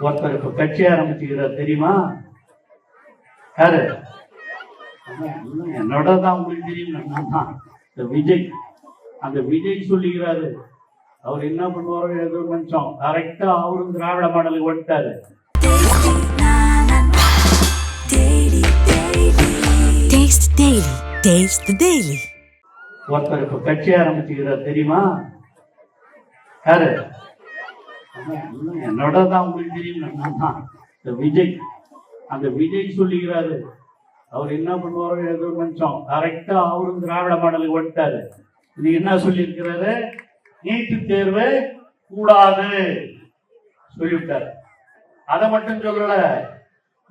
ஒருத்தர் இப்ப கட்சி ஆரம்பிச்சுக்கிறார் தெரியுமா? யாரு? என்னோட தான் உங்களுக்கு தெரியும் தான் இந்த விஜய் அந்த விஜய் சொல்லிக்கிறாரு. அவர் என்ன பண்ணுவாரோ ஏதோ நிமிஷம் கரெக்டா அவரும் திராவிட மாடலுக்கு Daily. ஒருத்தர் இப்ப கட்சி ஆரம்பிச்சுக்கிறார் தெரியுமா? யாரு? என்னோட தான் உங்களுக்கு தெரியும் தான் இந்த விஜய் அந்த விஜய் சொல்லிக்கிறாரு அவர் என்ன பண்ணுவாரோ ஏதோ நிமிஷம் கரெக்டா அவரும் திராவிட மாடலுக்கு வந்துட்டாரு. இது என்ன சொல்லியிருக்கிறாரு? நீட்டு தேர்வு கூடாது சொல்லிவிட்டார். அதை மட்டும் சொல்லல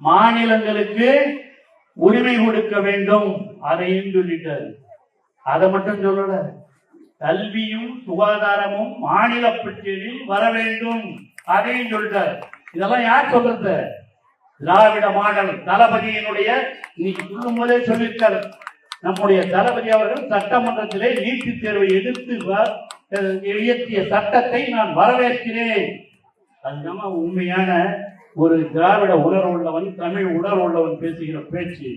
மாநிலங்களுக்கு உரிமை கொடுக்க வேண்டும் அதையும் சொல்லிட்டாரு. அதை மட்டும் சொல்லல கல்வியும் சுகாதாரமும் மாநில பட்டியலில் வர வேண்டும். அதையும் சொல்லிட்டார். இதெல்லாம் யார் சொல்றது? திராவிட மாடல் தளபதியினுடைய இன்னைக்கு சொல்லும் போதே சொல்லியிருக்காரு. நம்முடைய தளபதி அவர்கள் சட்டமன்றத்திலே நீட்டுத் தேர்வை எதிர்த்து வ- இயற்றிய சட்டத்தை நான் வரவேற்கிறேன். அதுதான் உண்மையான ஒரு திராவிட உணர்வு உள்ளவன் தமிழ் உணர்வு உள்ளவன் பேசுகிற பேச்சு.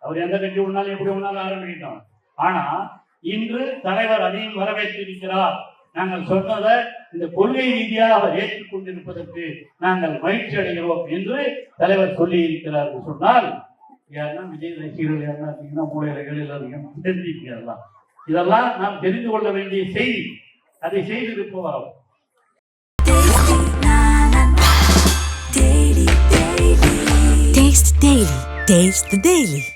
அவர் எந்த கட்சி ஒன்னாலும் எப்படி ஒன்னாலும் ஆரம்பிக்கிட்டான் ஆனா இன்று தலைவர் அதையும் வரவேற்றிருக்கிறார். நாங்கள் சொன்னதை இந்த கொள்கை ரீதியாக அவர் ஏற்றுக்கொண்டிருப்பதற்கு நாங்கள் மகிழ்ச்சி அடைகிறோம் என்று தலைவர் சொல்லி இருக்கிறார் என்று சொன்னால் யாருன்னா விஜய் ரசிகர்கள் யாருன்னா இருக்கீங்கன்னா மூலையில கீழில் இருக்கீங்க இதெல்லாம் நாம் தெரிந்து கொள்ள வேண்டிய செய்தி. அதை செய்திருப்பவர் Taste the Daily.